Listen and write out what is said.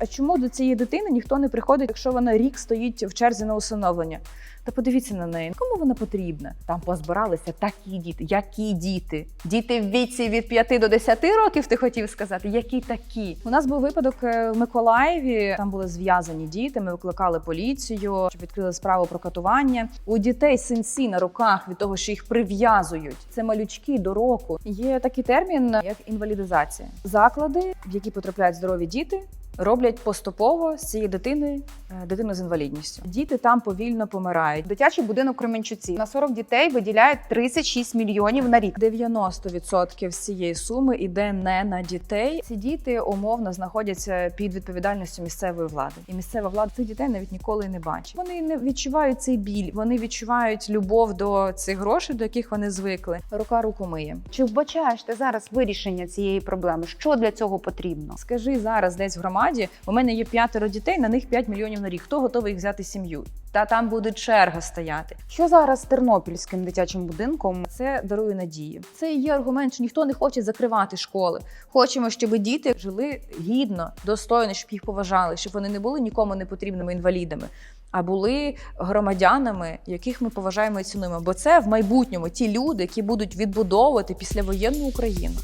А чому до цієї дитини ніхто не приходить, якщо вона рік стоїть в черзі на усиновлення? Та подивіться на неї, кому вона потрібна? Там позбиралися такі діти. Які діти? Діти в віці від 5 до 10 років, ти хотів сказати? Які такі? У нас був випадок е, в Миколаєві. Там були зв'язані діти. Ми викликали поліцію, відкрили справу про катування. У дітей синці на руках від того, що їх прив'язують. Це малючки до року. Є такий термін, як інвалідизація. Заклади, в які потрапляють здорові діти. Роблять поступово з цієї дитини е, дитину з інвалідністю. Діти там повільно помирають. Дитячий будинок Кременчуці на 40 дітей виділяють 36 мільйонів на рік. 90% з цієї суми йде не на дітей. Ці діти умовно знаходяться під відповідальністю місцевої влади, і місцева влада цих дітей навіть ніколи не бачить. Вони не відчувають цей біль, вони відчувають любов до цих грошей, до яких вони звикли. Рука руку миє. Чи вбачаєш ти зараз вирішення цієї проблеми? Що для цього потрібно? Скажи зараз десь в громаді, у мене є п'ятеро дітей, на них 5 мільйонів на рік. Хто готовий їх взяти сім'ю? Та там буде черга стояти. Що зараз з тернопільським дитячим будинком? Це дарує надію. Це є аргумент, що ніхто не хоче закривати школи. Хочемо, щоб діти жили гідно, достойно, щоб їх поважали, щоб вони не були нікому не потрібними інвалідами, а були громадянами, яких ми поважаємо і цінуємо. Бо це в майбутньому ті люди, які будуть відбудовувати післявоєнну Україну.